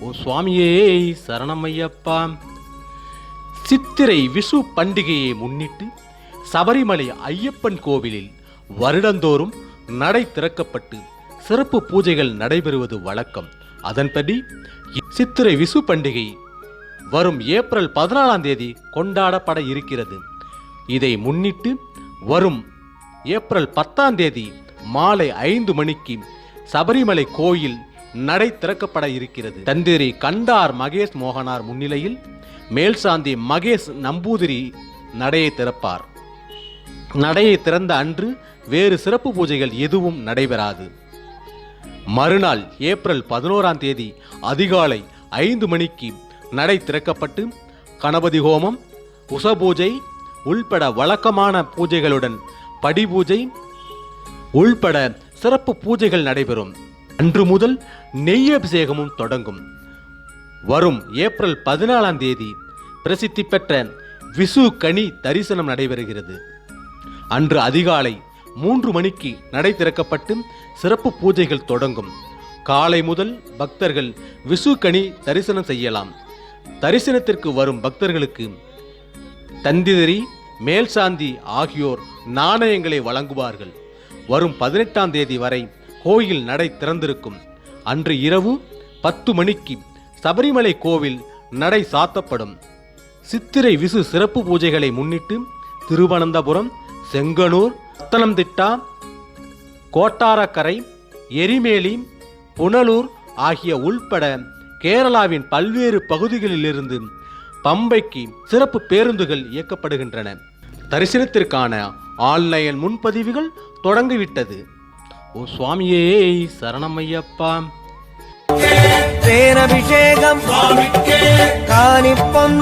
ஓ சுவாமியே சரணமையப்பா. சித்திரை விஷு பண்டிகையை முன்னிட்டு சபரிமலை ஐயப்பன் கோவிலில் வருடந்தோறும் நடை திறக்கப்பட்டு சிறப்பு பூஜைகள் நடைபெறுவது வழக்கம். அதன்படி சித்திரை விஷு பண்டிகை வரும் ஏப்ரல் பதினாலாம் தேதி கொண்டாடப்பட இருக்கிறது. இதை முன்னிட்டு வரும் ஏப்ரல் பத்தாம் தேதி மாலை ஐந்து மணிக்கு சபரிமலை கோயில் நடை திறக்கப்பட இருக்கிறது. தந்திரி கண்டார் மகேஷ் மோகனார் முன்னிலையில் மேல்சாந்தி மகேஷ் நம்பூதிரி நடையை திறப்பார். நடையை திறந்த அன்று வேறு சிறப்பு பூஜைகள் எதுவும் நடைபெறாது. மறுநாள் ஏப்ரல் பதினோராம் தேதி அதிகாலை ஐந்து மணிக்கு நடை திறக்கப்பட்டு கணபதி ஹோமம் உசபூஜை உள்பட வழக்கமான பூஜைகளுடன் படிபூஜை உள்பட சிறப்பு பூஜைகள் நடைபெறும். அன்று முதல் நெய் அபிஷேகமும் தொடங்கும். வரும் ஏப்ரல் பதினாலாம் தேதி பிரசித்தி பெற்ற விசு கனி தரிசனம் நடைபெறுகிறது. அன்று அதிகாலை மூன்று மணிக்கு நடை திறக்கப்பட்டு சிறப்பு பூஜைகள் தொடங்கும். காலை முதல் பக்தர்கள் விசு கனி தரிசனம் செய்யலாம். தரிசனத்திற்கு வரும் பக்தர்களுக்கு தந்திதரி மேல்சாந்தி ஆகியோர் நாணயங்களை வழங்குவார்கள். வரும் பதினெட்டாம் தேதி வரை கோயில் நடை திறந்திருக்கும். அன்று இரவு பத்து மணிக்கு சபரிமலை கோவில் நடை சாத்தப்படும். சித்திரை விசு சிறப்பு பூஜைகளை முன்னிட்டு திருவனந்தபுரம் செங்கனூர் பத்தனம்திட்டா கோட்டாரக்கரை எரிமேலி புனலூர் ஆகிய உள்பட கேரளாவின் பல்வேறு பகுதிகளிலிருந்து பம்பைக்கு சிறப்பு பேருந்துகள் இயக்கப்படுகின்றன. தரிசனத்திற்கான ஆன்லைன் முன்பதிவுகள் தொடங்கிவிட்டது. ஓ சுவாமியே சரணம் ஐயப்பா தேனபிஷேகம் காணிப்பம்